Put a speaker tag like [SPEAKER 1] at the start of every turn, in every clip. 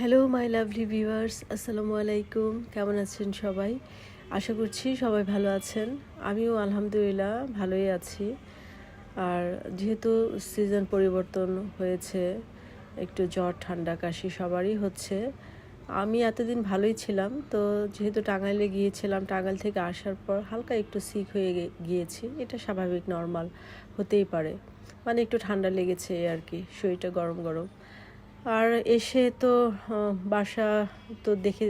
[SPEAKER 1] Hello my lovely viewers আসসালামু আলাইকুম কেমন আছেন সবাই? আশা করছি সবাই ভালো আছেন। আমিও আলহামদুলিল্লাহ ভালোই আছি। আর যেহেতু সিজন পরিবর্তন হয়েছে, একটু জ্বর, ঠান্ডা, কাশি সবারই হচ্ছে। আমি এতদিন ভালোই ছিলাম, তো যেহেতু টাঙ্গাইলে গিয়েছিলাম, টাঙ্গাইল থেকে আসার পর হালকা একটু সিক হয়ে গিয়েছি। এটা স্বাভাবিক নর্মাল হতেই পারে। মানে একটু ঠান্ডা লেগেছে আর কি, শরীরটা গরম গরম আর এসে তো বাসা তো দেখে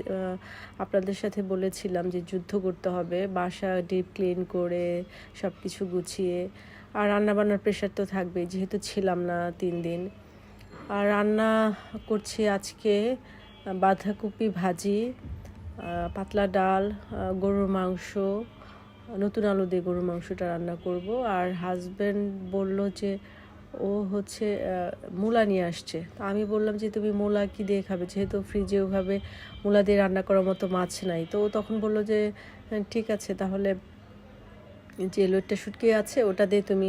[SPEAKER 1] আপনাদের সাথে বলেছিলাম যে যুদ্ধ করতে হবে। বাসা ডিপ ক্লিন করে সব কিছু গুছিয়ে, আর রান্নাবান্নার প্রেশার তো থাকবেই, যেহেতু ছিলাম না তিন দিন। আর রান্না করছি আজকে বাঁধাকপি ভাজি পাতলা ডাল গরুর মাংস, নতুন আলু দিয়ে গরুর মাংসটা রান্না করব। আর হাজব্যান্ড বলল যে ও হচ্ছে মূলা নিয়ে আসছে। তা আমি বললাম যে তুমি মূলা কি দিয়ে খাবে? যেহেতু ফ্রিজে ওভাবে মূলা দিয়ে রান্না করার মতো মাছ নাই। তো ও তখন বলল যে "হ্যাঁ, ঠিক আছে তাহলে যে লোটটা শুটকি আছে ওটা দিয়ে তুমি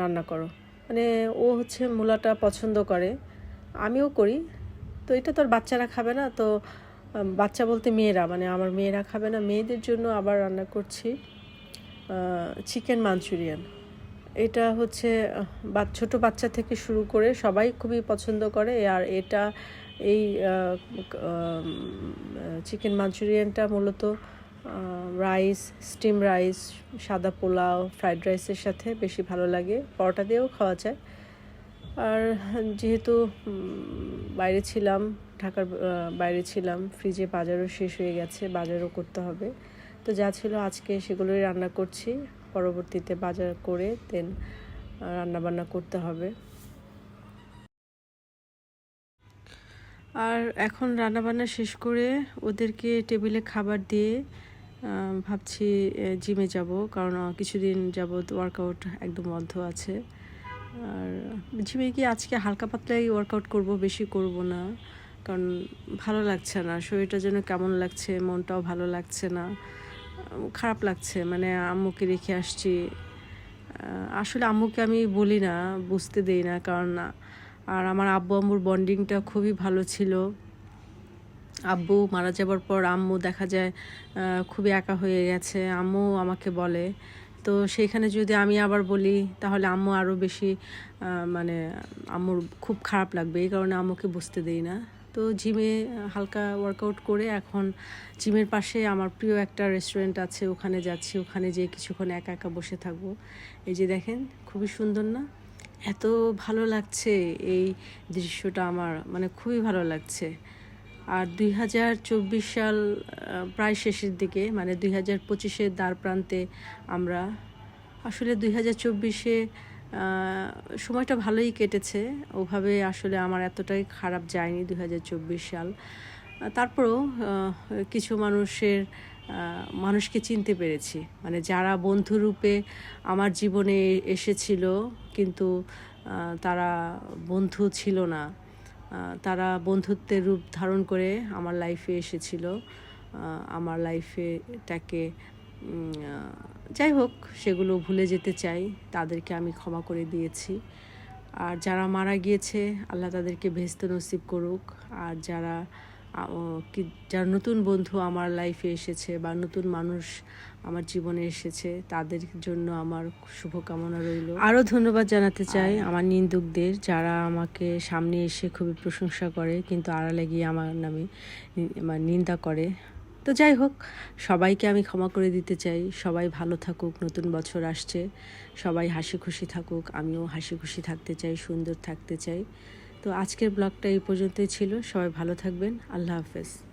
[SPEAKER 1] রান্না করো। মানে ও হচ্ছে মূলাটা পছন্দ করে। আমিও করি। তো এটা তো আর বাচ্চারা খাবে না। তো বাচ্চা বলতে মেয়েরা মানে আমার মেয়েরা খাবে না। মেয়েদের জন্য আবার রান্না করছি চিকেন মাঞ্চুরিয়ান এটা হচ্ছে ছোট বাচ্চা থেকে শুরু করে সবাই খুবই পছন্দ করে। আর এটা এই চিকেন মাঞ্চুরিয়ানটা মূলত রাইস, স্টিম রাইস, সাদা পোলাও, ফ্রাইড রাইসের সাথে বেশি ভালো লাগে। পরোটা দিয়েও খাওয়া যায়। আর যেহেতু বাইরে ছিলাম, ঢাকার বাইরে ছিলাম, ফ্রিজে বাজারও শেষ হয়ে গেছে, বাজারও করতে হবে। তো যা ছিল আজকে সেগুলোই রান্না করছি। পরবর্তীতে বাজার করে দেন রান্না বান্না করতে হবে। আর এখন রান্না বান্না শেষ করে ওদেরকে টেবিলে খাবার দিয়ে ভাবছি জিমে যাব। কারণ কিছুদিন যাবৎ ওয়ার্কআউট একদম বন্ধ আছে। আর জিমে গিয়ে আজকে হালকা পাতলাই ওয়ার্কআউট করব, বেশি করব না। কারণ ভালো লাগছে না। শরীরটা যেন কেমন লাগছে, মনটাও ভালো লাগছে না। খারাপ লাগছে মানে আম্মুকে রেখে আসছি। আসলে আম্মুকে আমি বলি না, বুঝতে দেই না, কারণ, আর আমার আব্বু আম্মুর বন্ডিংটা খুবই ভালো ছিল। আব্বু মারা যাবার পর আম্মু দেখা যায় খুবই একা হয়ে গেছে, আম্মু আমাকে বলে। তো সেইখানে যদি আমি আবার বলি, তাহলে আম্মু আরও বেশি মানে আম্মুর খুব খারাপ লাগবে, এই কারণে আম্মুকে বুঝতে দেই না। তো জিমে হালকা ওয়ার্কআউট করে এখন জিমের পাশে আমার প্রিয় একটা রেস্টুরেন্ট আছে, ওখানে যাচ্ছি। ওখানে যেয়ে কিছুক্ষণ একা একা বসে থাকব। এই যে দেখেন, খুবই সুন্দর না? এত ভালো লাগছে এই দৃশ্যটা আমার মানে খুবই ভালো লাগছে। আর দুই হাজার চব্বিশ সাল প্রায় শেষের দিকে মানে দুই হাজার পঁচিশের দ্বার প্রান্তে আমরা, আসলে দুই হাজার চব্বিশে সময়টা ভালোই কেটেছে। ওভাবে আসলে আমার এতটাই খারাপ যায়নি দু হাজার চব্বিশ সাল। তারপরেও কিছু মানুষের মানুষকে চিনতে পেরেছি। মানে যারা বন্ধুরূপে আমার জীবনে এসেছিল কিন্তু তারা বন্ধু ছিল না। তারা বন্ধুত্বের রূপ ধারণ করে আমার লাইফে এসেছিল। আমার উম, আহ, যাই হোক সেগুলো ভুলে যেতে চাই। তাদেরকে আমি ক্ষমা করে দিয়েছি। আর যারা মারা গিয়েছে আল্লাহ তাদেরকে ভেস্ত নসিব করুক। আর যারা কি যারা নতুন বন্ধু আমার লাইফে এসেছে বা নতুন মানুষ আমার জীবনে এসেছে তাদের জন্য আমার শুভকামনা রইল। আরও ধন্যবাদ জানাতে চাই আমার নিন্দুকদের যারা আমাকে সামনে এসে খুবই প্রশংসা করে কিন্তু আড়ালে গিয়ে আমার নামে মানে নিন্দা করে। তো যাই হোক, সবাইকে আমি ক্ষমা করে দিতে চাই। সবাই ভালো থাকুক, নতুন বছর আসছে। সবাই হাসি খুশি থাকুক, আমিও হাসি খুশি থাকতে চাই, সুন্দর থাকতে চাই। তো আজকের ব্লগটা এই পর্যন্তই ছিল। সবাই ভালো থাকবেন। আল্লাহ হাফেজ।